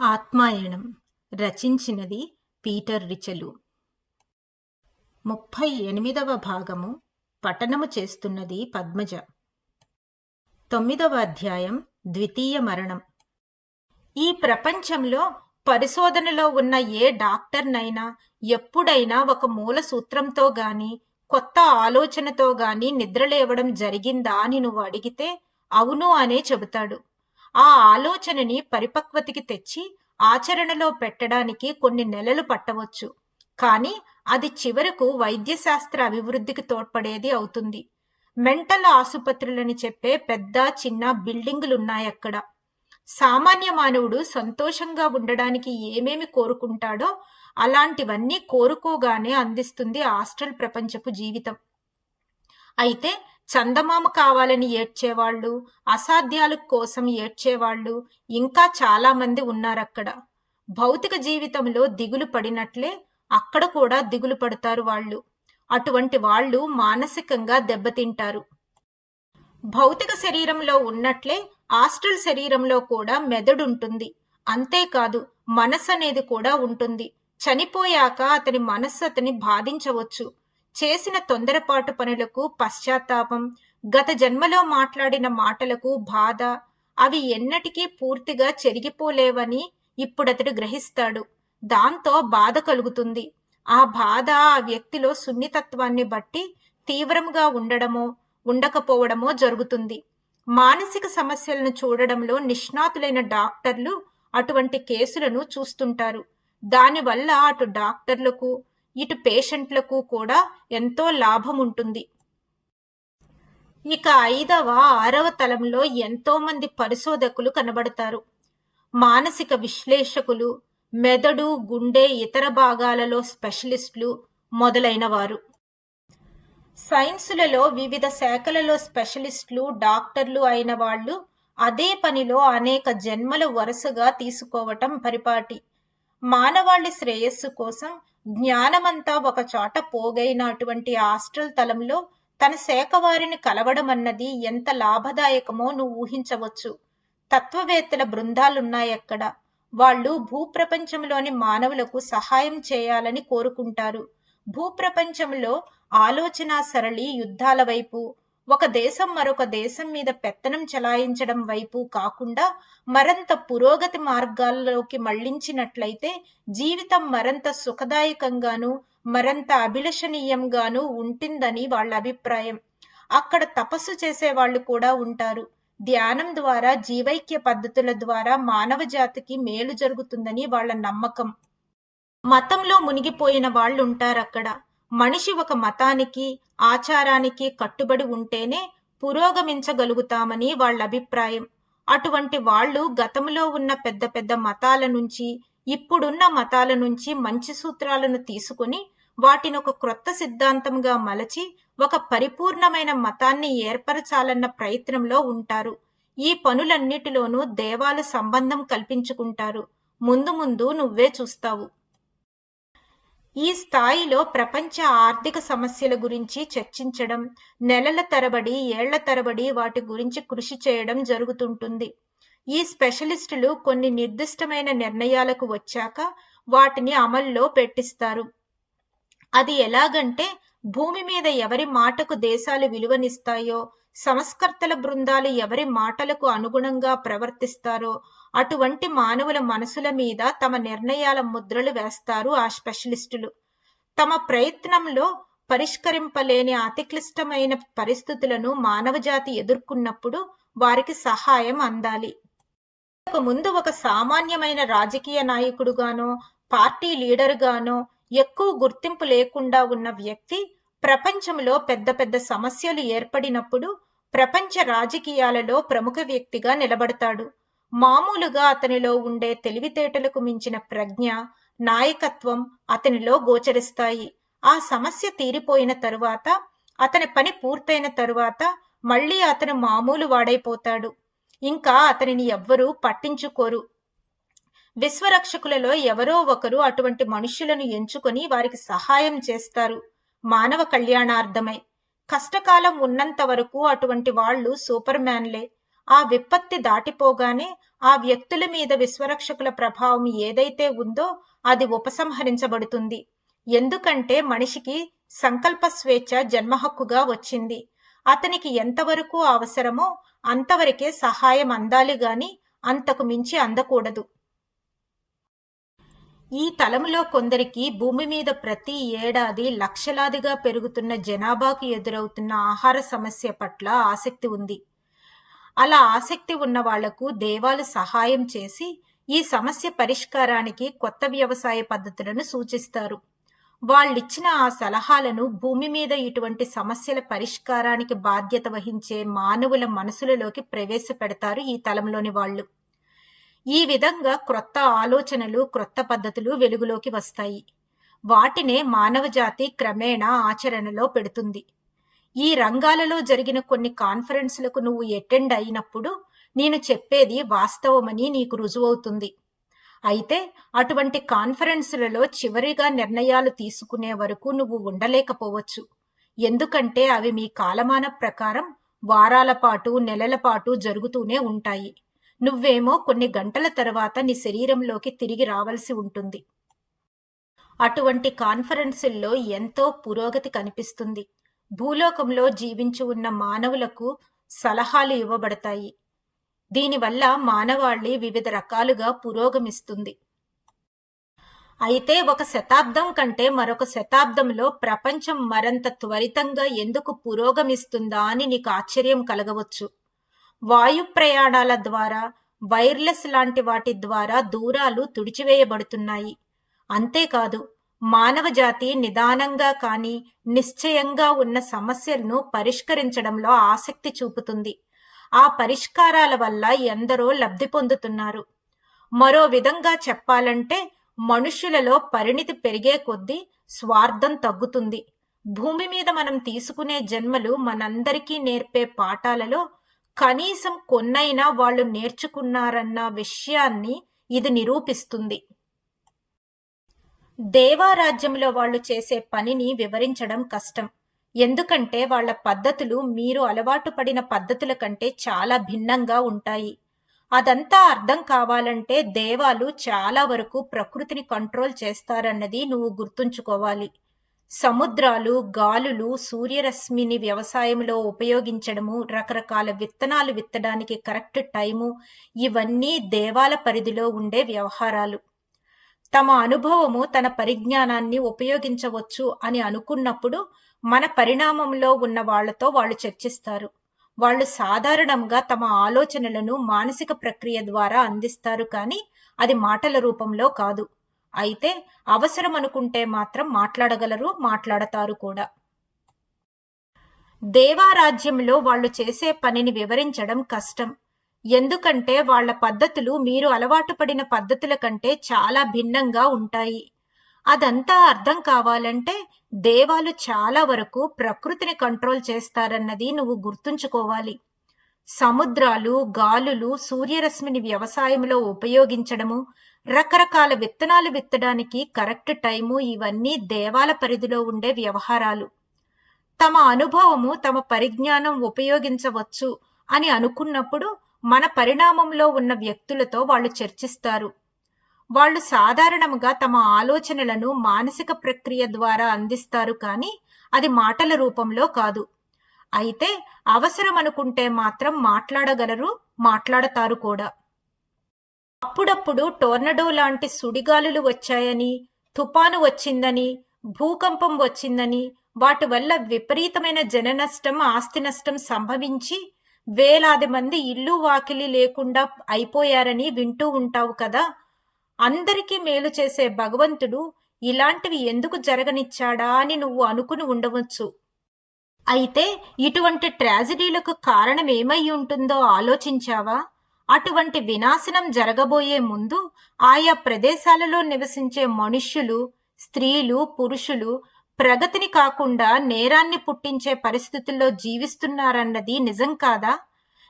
ఆత్మాయణం రచించినది Peter రిచలు. ముప్పై ఎనిమిదవ భాగము పఠనము చేస్తున్నది పద్మజ. తొమ్మిదవ అధ్యాయం ద్వితీయ మరణం. ఈ ప్రపంచంలో పరిశోధనలో ఉన్న ఏ డాక్టర్నైనా ఎప్పుడైనా ఒక మూల సూత్రంతో గాని కొత్త ఆలోచనతో గాని నిద్రలేవడం జరిగిందా అని నువ్వు అడిగితే అవును అనే చెబుతాడు. ఆ ఆలోచనని పరిపక్వతకి తెచ్చి ఆచరణలో పెట్టడానికి కొన్ని నెలలు పట్టవచ్చు. కానీ అది చివరకు వైద్యశాస్త్ర అభివృద్ధికి తోడ్పడేది అవుతుంది. మెంటల్ ఆసుపత్రులని చెప్పే పెద్ద చిన్న బిల్డింగులున్నాయక్కడ. సామాన్య మానవుడు సంతోషంగా ఉండడానికి ఏమేమి కోరుకుంటాడో అలాంటివన్నీ కోరుకోగానే అందిస్తుంది హాస్టల్ ప్రపంచపు జీవితం. అయితే చందమామ కావాలని ఏడ్చేవాళ్ళు అసాధ్యాల కోసం ఏడ్చేవాళ్ళు ఇంకా చాలా మంది ఉన్నారక్కడ. భౌతిక జీవితంలో దిగులు పడినట్లే అక్కడ కూడా దిగులు పడతారు వాళ్ళు. అటువంటి వాళ్ళు మానసికంగా దెబ్బతింటారు. భౌతిక శరీరంలో ఉన్నట్లే ఆస్ట్రల్ శరీరంలో కూడా మెదడుంటుంది. అంతేకాదు మనస్సు అనేది కూడా ఉంటుంది. చనిపోయాక అతని మనస్సు అతని బాధించవచ్చు. చేసిన తొందరపాటు పనులకు పశ్చాత్తాపం గత జన్మలో మాట్లాడిన మాటలకు బాధ అవి ఎన్నటికీ పూర్తిగా చెరిగిపోలేవని ఇప్పుడతడు గ్రహిస్తాడు. దాంతో బాధ కలుగుతుంది. ఆ బాధ ఆ వ్యక్తిలో సున్నితత్వాన్ని బట్టి తీవ్రంగా ఉండడమో ఉండకపోవడమో జరుగుతుంది. మానసిక సమస్యలను చూడడంలో నిష్ణాతులైన డాక్టర్లు అటువంటి కేసులను చూస్తుంటారు. దానివల్ల అటు డాక్టర్లకు ఇటు పేషెంట్లకు కూడా ఎంతో లాభం ఉంటుంది ఇక ఐదవ ఆరవ తలంలో ఎంతో మంది పరిశోధకులు కనబడతారు. మానసిక విశ్లేషకులు మెదడు గుండె ఇతర భాగాలలో స్పెషలిస్టులు మొదలైన వారు సైన్సులలో వివిధ శాఖలలో స్పెషలిస్టులు డాక్టర్లు అయిన వాళ్ళు అదే పనిలో అనేక జన్మలు వరుసగా తీసుకోవటం పరిపాటి. మానవాళి శ్రేయస్సు కోసం జ్ఞానమంతా ఒక చోట పోగైన అటువంటి హాస్టల్ తలంలో తన శాఖ వారిని కలవడం అన్నది ఎంత లాభదాయకమో నువ్వు ఊహించవచ్చు. తత్వవేత్తల బృందాలున్నాయక్కడ వాళ్ళు భూప్రపంచంలోని మానవులకు సహాయం చేయాలని కోరుకుంటారు. భూప్రపంచంలో ఆలోచన సరళి యుద్ధాల వైపు ఒక దేశం మరొక దేశం మీద పెత్తనం చలాయించడం వైపు కాకుండా మరంత పురోగతి మార్గాల్లోకి మళ్ళించినట్లయితే జీవితం మరంత సుఖదాయకంగాను మరంత అభిలషణీయంగాను ఉంటుందని వాళ్ళ అభిప్రాయం. అక్కడ తపస్సు చేసే వాళ్ళు కూడా ఉంటారు. ధ్యానం ద్వారా జీవైక్య పద్ధతుల ద్వారా మానవ జాతికి మేలు జరుగుతుందని వాళ్ళ నమ్మకం. మతంలో మునిగిపోయిన వాళ్ళు ఉంటారు అక్కడ మనిషి ఒక మతానికి ఆచారానికి కట్టుబడి ఉంటేనే పురోగమించగలుగుతామని వాళ్ళ అభిప్రాయం. అటువంటి వాళ్ళు గతంలో ఉన్న పెద్ద పెద్ద మతాల నుంచి ఇప్పుడున్న మతాల నుంచి మంచి సూత్రాలను తీసుకుని వాటిని ఒక క్రొత్త సిద్ధాంతంగా మలచి ఒక పరిపూర్ణమైన మతాన్ని ఏర్పరచాలన్న ప్రయత్నంలో ఉంటారు. ఈ పనులన్నిటిలోనూ దేవాలు సంబంధం కల్పించుకుంటారు. ముందు ముందు నువ్వే చూస్తావు. ఈ స్థాయిలో ప్రపంచ ఆర్థిక సమస్యల గురించి చర్చించడం నెలల తరబడి ఏళ్ళ తరబడి వాటి గురించి కృషి చేయడం జరుగుతుంటుంది. ఈ స్పెషలిస్టులు కొన్ని నిర్దిష్టమైన నిర్ణయాలకు వచ్చాక వాటిని అమల్లో పెట్టిస్తారు. అది ఎలాగంటే భూమి మీద ఎవరి మాటకు దేశాలు విలువనిస్తాయో సంస్కర్తల బృందాలు ఎవరి మాటలకు అనుగుణంగా ప్రవర్తిస్తారో అటువంటి మానవుల మనసుల మీద తమ నిర్ణయాల ముద్రలు వేస్తారు ఆ స్పెషలిస్టులు. తమ ప్రయత్నంలో పరిష్కరింపలేని అతి క్లిష్టమైన పరిస్థితులను మానవజాతి ఎదుర్కొన్నప్పుడు వారికి సహాయం అందాలి. ముందు ఒక సామాన్యమైన రాజకీయ నాయకుడుగానో పార్టీ లీడర్గానో ఎక్కువ గుర్తింపు లేకుండా ఉన్న వ్యక్తి ప్రపంచంలో పెద్ద పెద్ద సమస్యలు ఏర్పడినప్పుడు ప్రపంచ రాజకీయాలలో ప్రముఖ వ్యక్తిగా నిలబడతాడు. మామూలుగా అతనిలో ఉండే తెలివితేటలకు మించిన ప్రజ్ఞ నాయకత్వం అతనిలో గోచరిస్తాయి. ఆ సమస్య తీరిపోయిన తరువాత అతని పని పూర్తయిన తరువాత మళ్ళీ అతను మామూలు వాడైపోతాడు. ఇంకా అతనిని ఎవ్వరూ పట్టించుకోరు. విశ్వరక్షకులలో ఎవరో ఒకరు అటువంటి మనుష్యులను ఎంచుకొని వారికి సహాయం చేస్తారు. మానవ కళ్యాణార్థమై. కష్టకాలం ఉన్నంత వరకు అటువంటి వాళ్ళు సూపర్ మ్యాన్లే ఆ విపత్తి దాటిపోగానే ఆ వ్యక్తుల మీద విశ్వరక్షకుల ప్రభావం ఏదైతే ఉందో అది ఉపసంహరించబడుతుంది. ఎందుకంటే మనిషికి సంకల్ప స్వేచ్ఛ జన్మహక్కుగా వచ్చింది. అతనికి ఎంతవరకు అవసరమో అంతవరకే సహాయం అందాలి గాని అంతకు మించి అందకూడదు. ఈ తలములో కొందరికి భూమి మీద ప్రతి ఏడాది లక్షలాదిగా పెరుగుతున్న జనాభాకు ఎదురవుతున్న ఆహార సమస్య పట్ల ఆసక్తి ఉంది. అలా ఆసక్తి ఉన్న వాళ్ళకు దేవాలు సహాయం చేసి ఈ సమస్య పరిష్కారానికి కొత్త వ్యవసాయ పద్ధతులను సూచిస్తారు. వాళ్ళిచ్చిన ఆ సలహాలను భూమి మీద ఇటువంటి సమస్యల పరిష్కారానికి బాధ్యత వహించే మానవుల మనసులలోకి ప్రవేశపెడతారు ఈ తలంలోని వాళ్ళు. ఈ విధంగా క్రొత్త ఆలోచనలు క్రొత్త పద్ధతులు వెలుగులోకి వస్తాయి. వాటినే మానవజాతి క్రమేణా ఆచరణలో పెడుతుంది. ఈ రంగాలలో జరిగిన కొన్ని కాన్ఫరెన్సులకు నువ్వు అటెండ్ అయినప్పుడు నేను చెప్పేది వాస్తవమని నీకు రుజువవుతుంది. అయితే అటువంటి కాన్ఫరెన్సులలో చివరిగా నిర్ణయాలు తీసుకునే వరకు నువ్వు ఉండలేకపోవచ్చు. ఎందుకంటే అవి మీ కాలమాన ప్రకారం వారాల పాటు నెలల పాటు జరుగుతూనే ఉంటాయి. నువ్వేమో కొన్ని గంటల తర్వాత నీ శరీరంలోకి తిరిగి రావలసి ఉంటుంది. అటువంటి కాన్ఫరెన్సుల్లో ఎంతో పురోగతి కనిపిస్తుంది. భూలోకంలో జీవించి ఉన్న మానవులకు సలహాలు ఇవ్వబడతాయి. దీనివల్ల మానవాళి వివిధ రకాలుగా పురోగమిస్తుంది. అయితే ఒక శతాబ్దం కంటే మరొక శతాబ్దంలో ప్రపంచం మరంత త్వరితంగా ఎందుకు పురోగమిస్తుందా అని నీకు ఆశ్చర్యం కలగవచ్చు. వాయు ప్రయాణాల ద్వారా వైర్లెస్ లాంటి వాటి ద్వారా దూరాలు తుడిచివేయబడుతున్నాయి. అంతేకాదు మానవ జాతి నిదానంగా కాని నిశ్చయంగా ఉన్న సమస్యలను పరిష్కరించడంలో ఆసక్తి చూపుతుంది. ఆ పరిష్కారాల వల్ల ఎందరో లబ్ధి పొందుతున్నారు. మరో విధంగా చెప్పాలంటే మనుష్యులలో పరిణితి పెరిగే కొద్దీ స్వార్థం తగ్గుతుంది. భూమి మీద మనం తీసుకునే జన్మలు మనందరికీ నేర్పే పాఠాలలో కనీసం కొన్నైనా వాళ్ళు నేర్చుకున్నారన్న విషయాన్ని ఇది నిరూపిస్తుంది. దేవారాజ్యంలో వాళ్ళు చేసే పనిని వివరించడం కష్టం. ఎందుకంటే వాళ్ళ పద్ధతులు మీరు అలవాటు పడిన పద్ధతుల కంటే చాలా భిన్నంగా ఉంటాయి. అదంతా అర్థం కావాలంటే దేవాలు చాలా వరకు ప్రకృతిని కంట్రోల్ చేస్తారన్నది నువ్వు గుర్తుంచుకోవాలి. సముద్రాలు గాలులు సూర్యరశ్మిని వ్యవసాయంలో ఉపయోగించడము రకరకాల విత్తనాలు విత్తడానికి కరెక్ట్ టైము ఇవన్నీ దేవాల పరిధిలో ఉండే వ్యవహారాలు. తమ అనుభవము తన పరిజ్ఞానాన్ని ఉపయోగించవచ్చు అని అనుకున్నప్పుడు మన పరిణామంలో ఉన్న వాళ్ళతో వాళ్ళు చర్చిస్తారు. వాళ్ళు సాధారణంగా తమ ఆలోచనలను మానసిక ప్రక్రియ ద్వారా అందిస్తారు కానీ అది మాటల రూపంలో కాదు. అయితే అవసరం అనుకుంటే మాత్రం మాట్లాడగలరు మాట్లాడతారు కూడా. దేవారాజ్యంలో వాళ్ళు చేసే పనిని వివరించడం కష్టం. ఎందుకంటే వాళ్ళ పద్ధతులు మీరు అలవాటు పడిన పద్ధతుల కంటే చాలా భిన్నంగా ఉంటాయి. అదంతా అర్థం కావాలంటే దేవాలు చాలా వరకు ప్రకృతిని కంట్రోల్ చేస్తారన్నది నువ్వు గుర్తుంచుకోవాలి. సముద్రాలు గాలులు సూర్యరశ్మిని వ్యవసాయంలో ఉపయోగించడము రకరకాల విత్తనాలు విత్తడానికి కరెక్ట్ టైము ఇవన్నీ దేవాల పరిధిలో ఉండే వ్యవహారాలు. తమ అనుభవము తమ పరిజ్ఞానం ఉపయోగించవచ్చు అని అనుకున్నప్పుడు మన పరిణామంలో ఉన్న వ్యక్తులతో వాళ్ళు చర్చిస్తారు. వాళ్ళు సాధారణంగా తమ ఆలోచనలను మానసిక ప్రక్రియ ద్వారా అందిస్తారు కానీ అది మాటల రూపంలో కాదు. అయితే అవసరం అనుకుంటే మాత్రం మాట్లాడగలరు మాట్లాడతారు కూడా. అప్పుడప్పుడు టోర్నడో లాంటి సుడిగాలులు వచ్చాయని తుపాను వచ్చిందని భూకంపం వచ్చిందని వాటి వల్ల విపరీతమైన జన నష్టం ఆస్తి నష్టం సంభవించి వేలాది మంది ఇల్లు వాకిలి లేకుండా అయిపోయారని వింటూ ఉంటావు కదా? అందరికీ మేలు చేసే భగవంతుడు ఇలాంటివి ఎందుకు జరగనిచ్చాడా అని నువ్వు అనుకుని ఉండవచ్చు. అయితే ఇటువంటి ట్రాజడీలకు కారణం ఏమై ఉంటుందో ఆలోచించావా? అటువంటి వినాశనం జరగబోయే ముందు ఆయా ప్రదేశాలలో నివసించే మనుష్యులు స్త్రీలు పురుషులు ప్రగతిని కాకుండా నేరాన్ని పుట్టించే పరిస్థితుల్లో జీవిస్తున్నారన్నది నిజం కాదా?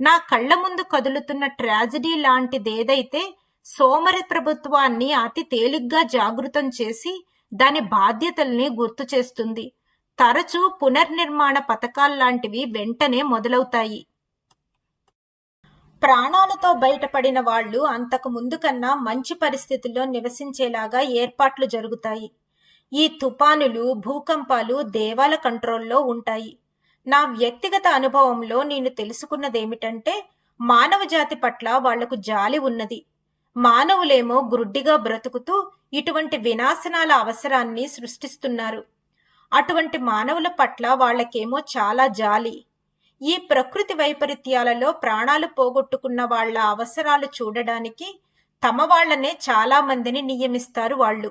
నా కళ్ళ ముందు కదులుతున్న ట్రాజడీ లాంటిదేదైతే సోమరి ప్రభుత్వాన్ని అతి తేలిగ్గా జాగృతం చేసి దాని బాధ్యతల్ని గుర్తు చేస్తుంది. తరచూ పునర్నిర్మాణ పథకాల్లాంటివి వెంటనే మొదలవుతాయి. ప్రాణాలతో బయటపడిన వాళ్ళు అంతకు ముందు కన్నా మంచి పరిస్థితుల్లో నివసించేలాగా ఏర్పాట్లు జరుగుతాయి. ఈ తుపానులు భూకంపాలు దేవాల కంట్రోల్లో ఉంటాయి. నా వ్యక్తిగత అనుభవంలో నేను తెలుసుకున్నదేమిటంటే మానవ జాతి పట్ల వాళ్ళకు జాలి ఉన్నది. మానవులేమో గ్రుడ్డిగా బ్రతుకుతూ ఇటువంటి వినాశనాల అవసరాన్ని సృష్టిస్తున్నారు. అటువంటి మానవుల పట్ల వాళ్ళకేమో చాలా జాలి. ఈ ప్రకృతి వైపరీత్యాలలో ప్రాణాలు పోగొట్టుకున్న వాళ్ళ అవసరాలు చూడడానికి తమ వాళ్ళనే చాలా మందిని నియమిస్తారు వాళ్ళు.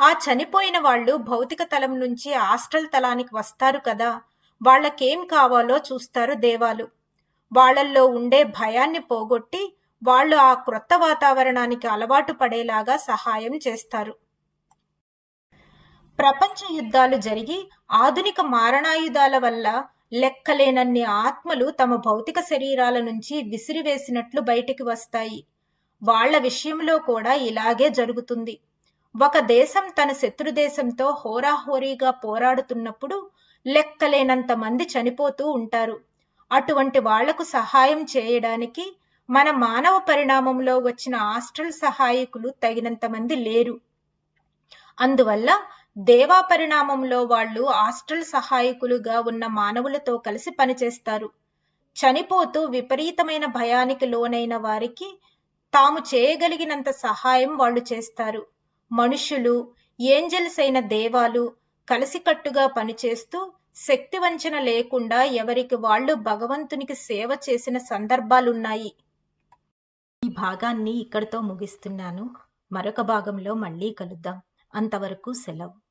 ఆ చనిపోయిన వాళ్ళు భౌతిక తలం నుంచి ఆస్ట్రల్ తలానికి వస్తారు కదా వాళ్ళకేం కావాలో చూస్తారు దేవాలు. వాళ్ళల్లో ఉండే భయాన్ని పోగొట్టి వాళ్ళు ఆ క్రొత్త వాతావరణానికి అలవాటు పడేలాగా సహాయం చేస్తారు. ప్రపంచ యుద్ధాలు జరిగి ఆధునిక మారణాయుధాల వల్ల లెక్కలేనన్ని ఆత్మలు తమ భౌతిక శరీరాల నుంచి విసిరివేసినట్లు బయటికి వస్తాయి. వాళ్ళ విషయంలో కూడా ఇలాగే జరుగుతుంది. ఒక దేశం తన శత్రుదేశంతో హోరాహోరీగా పోరాడుతున్నప్పుడు లెక్కలేనంత మంది చనిపోతూ ఉంటారు. అటువంటి వాళ్ళకు సహాయం చేయడానికి మన మానవ పరిణామంలో వచ్చిన ఆస్ట్రల్ సహాయకులు తగినంత మంది లేరు. అందువల్ల దేవా పరిణామంలో వాళ్ళు ఆస్ట్రల్ సహాయకులుగా ఉన్న మానవులతో కలిసి పనిచేస్తారు. చనిపోతూ విపరీతమైన భయానికి లోనైన వారికి తాము చేయగలిగినంత సహాయం వాళ్ళు చేస్తారు. మనుషులు ఏంజల్స్ అయిన దేవాలు కలిసికట్టుగా పనిచేస్తూ శక్తి వంచన లేకుండా ఎవరికి వాళ్ళు భగవంతునికి సేవ చేసిన సందర్భాలున్నాయి. ఈ భాగాన్ని ఇక్కడితో ముగిస్తున్నాను. మరొక భాగంలో మళ్ళీ కలుద్దాం. అంతవరకు సెలవు.